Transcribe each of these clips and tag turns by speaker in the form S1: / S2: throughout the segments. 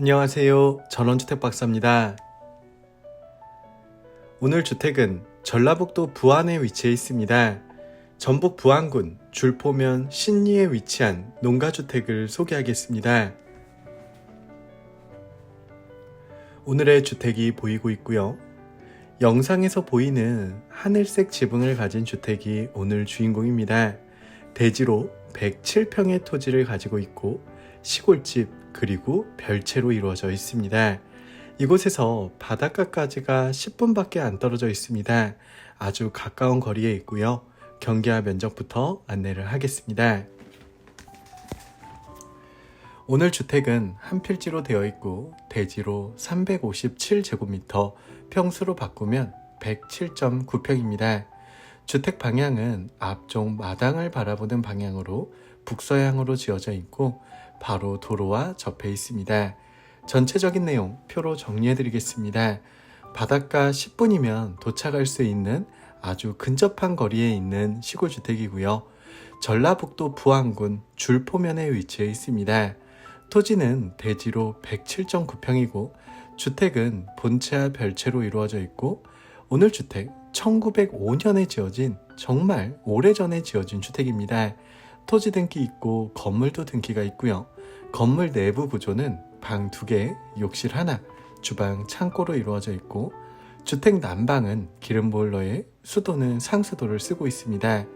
S1: 안녕하세요. 전원주택 박사입니다. 오늘 주택은 전라북도 부안에 위치해 있습니다. 전북 부안군 줄포면 신리에 위치한 농가주택을 소개하겠습니다. 오늘의 주택이 보이고 있고요. 영상에서 보이는 하늘색 지붕을 가진 주택이 오늘 주인공입니다. 대지로 107평의 토지를 가지고 있고 시골집 그리고 별채로 이루어져 있습니다. 이곳에서 바닷가까지가 10분밖에 안 떨어져 있습니다. 아주 가까운 거리에 있고요. 경계와 면적부터 안내를 하겠습니다. 오늘 주택은 한 필지로 되어 있고 대지로 357제곱미터, 평수로 바꾸면 107.9평입니다. 주택 방향은 앞쪽 마당을 바라보는 방향으로 북서향으로 지어져 있고 바로 도로와 접해 있습니다. 전체적인 내용 표로 정리해 드리겠습니다. 바닷가 10분이면 도착할 수 있는 아주 근접한 거리에 있는 시골 주택이고요. 전라북도 부안군 줄포면에 위치해 있습니다. 토지는 대지로 107.9평이고 주택은 본체와 별채로 이루어져 있고 오늘 주택 1905년에 지어진 정말 오래전에 지어진 주택입니다. 토지 등기 있고 건물도 등기가 있고요. 건물 내부 구조는 방두 개, 욕실 하나, 주방, 창고로 이루어져 있고 주택 난방은 기름 보일러에 수도는 상수도를 쓰고 있습니다.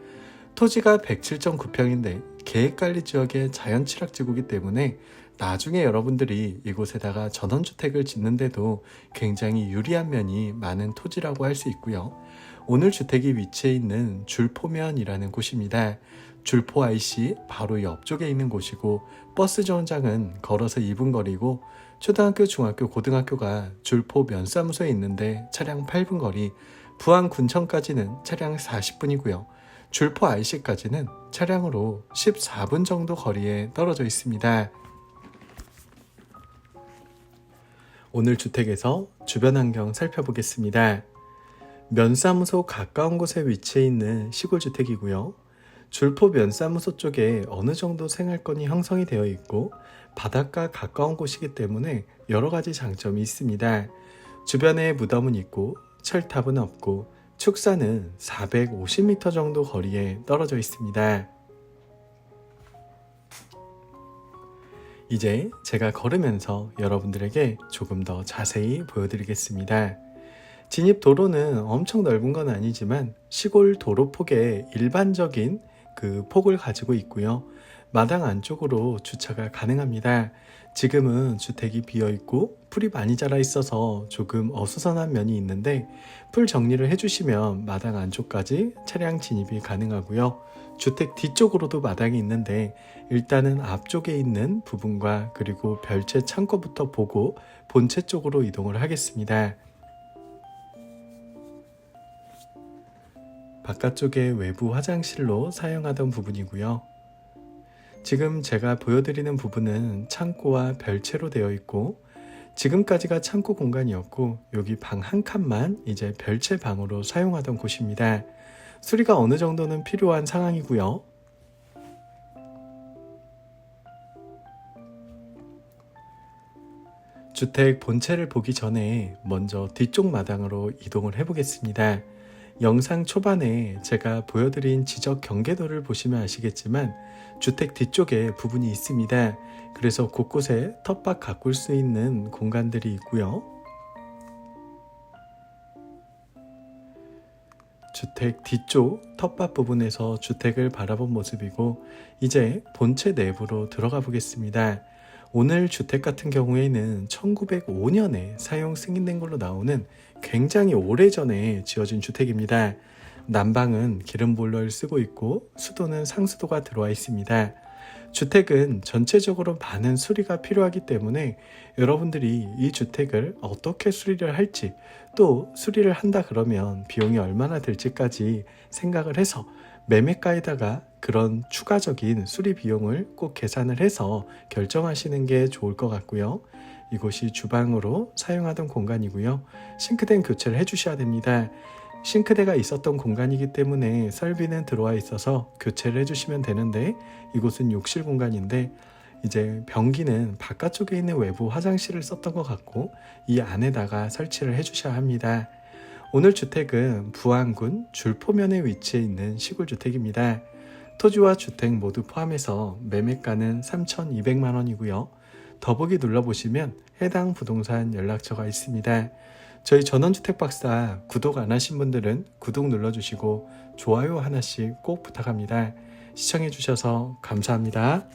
S1: 토지가 107.9평인데 계획관리 지역의 자연취락지구이기 때문에 나중에 여러분들이 이곳에다가 전원주택을 짓는데도 굉장히 유리한 면이 많은 토지라고 할 수 있고요. 오늘 주택이 위치해 있는 줄포면이라는 곳입니다. 줄포 IC 바로 옆쪽에 있는 곳이고 버스 정장은 걸어서 2분 거리고 초등학교, 중학교, 고등학교가 줄포 면사무소에 있는데 차량 8분 거리, 부안 군청까지는 차량 40분이고요. 줄포 IC까지는 차량으로 14분 정도 거리에 떨어져 있습니다. 오늘 주택에서 주변 환경 살펴보겠습니다. 면사무소 가까운 곳에 위치해 있는 시골 주택이고요. 줄포 면사무소 쪽에 어느 정도 생활권이 형성이 되어 있고 바닷가 가까운 곳이기 때문에 여러 가지 장점이 있습니다. 주변에 무덤은 있고 철탑은 없고 축사는 450m 정도 거리에 떨어져 있습니다. 이제 제가 걸으면서 여러분들에게 조금 더 자세히 보여드리겠습니다. 진입 도로는 엄청 넓은 건 아니지만 시골 도로 폭의 일반적인 그 폭을 가지고 있고요. 마당 안쪽으로 주차가 가능합니다. 지금은 주택이 비어 있고 풀이 많이 자라 있어서 조금 어수선한 면이 있는데 풀 정리를 해주시면 마당 안쪽까지 차량 진입이 가능하고요. 주택 뒤쪽으로도 마당이 있는데 일단은 앞쪽에 있는 부분과 그리고 별채 창고부터 보고 본체 쪽으로 이동을 하겠습니다. 바깥쪽에 외부 화장실로 사용하던 부분이고요. 지금 제가 보여드리는 부분은 창고와 별채로 되어 있고 지금까지가 창고 공간이었고 여기 방 한 칸만 이제 별채 방으로 사용하던 곳입니다. 수리가 어느 정도는 필요한 상황이고요. 주택 본체를 보기 전에 먼저 뒤쪽 마당으로 이동을 해보겠습니다. 영상 초반에 제가 보여드린 지적 경계도를 보시면 아시겠지만 주택 뒤쪽에 부분이 있습니다. 그래서 곳곳에 텃밭 가꿀 수 있는 공간들이 있고요. 주택 뒤쪽 텃밭 부분에서 주택을 바라본 모습이고 이제 본체 내부로 들어가 보겠습니다. 오늘 주택 같은 경우에는 1905년에 사용 승인된 걸로 나오는 굉장히 오래전에 지어진 주택입니다. 난방은 기름 보일러를 쓰고 있고 수도는 상수도가 들어와 있습니다. 주택은 전체적으로 많은 수리가 필요하기 때문에 여러분들이 이 주택을 어떻게 수리를 할지 또 수리를 한다 그러면 비용이 얼마나 들지까지 생각을 해서 매매가에다가 그런 추가적인 수리 비용을 꼭 계산을 해서 결정하시는 게 좋을 것 같고요. 이곳이 주방으로 사용하던 공간이고요. 싱크대는 교체를 해주셔야 됩니다. 싱크대가 있었던 공간이기 때문에 설비는 들어와 있어서 교체를 해주시면 되는데 이곳은 욕실 공간인데 이제 변기는 바깥쪽에 있는 외부 화장실을 썼던 것 같고 이 안에다가 설치를 해주셔야 합니다. 오늘 주택은 부안군 줄포면에 위치해 있는 시골 주택입니다. 토지와 주택 모두 포함해서 매매가는 3,200만 원이고요. 더보기 눌러보시면 해당 부동산 연락처가 있습니다. 저희 전원주택 박사 구독 안 하신 분들은 구독 눌러주시고 좋아요 하나씩 꼭 부탁합니다. 시청해주셔서 감사합니다.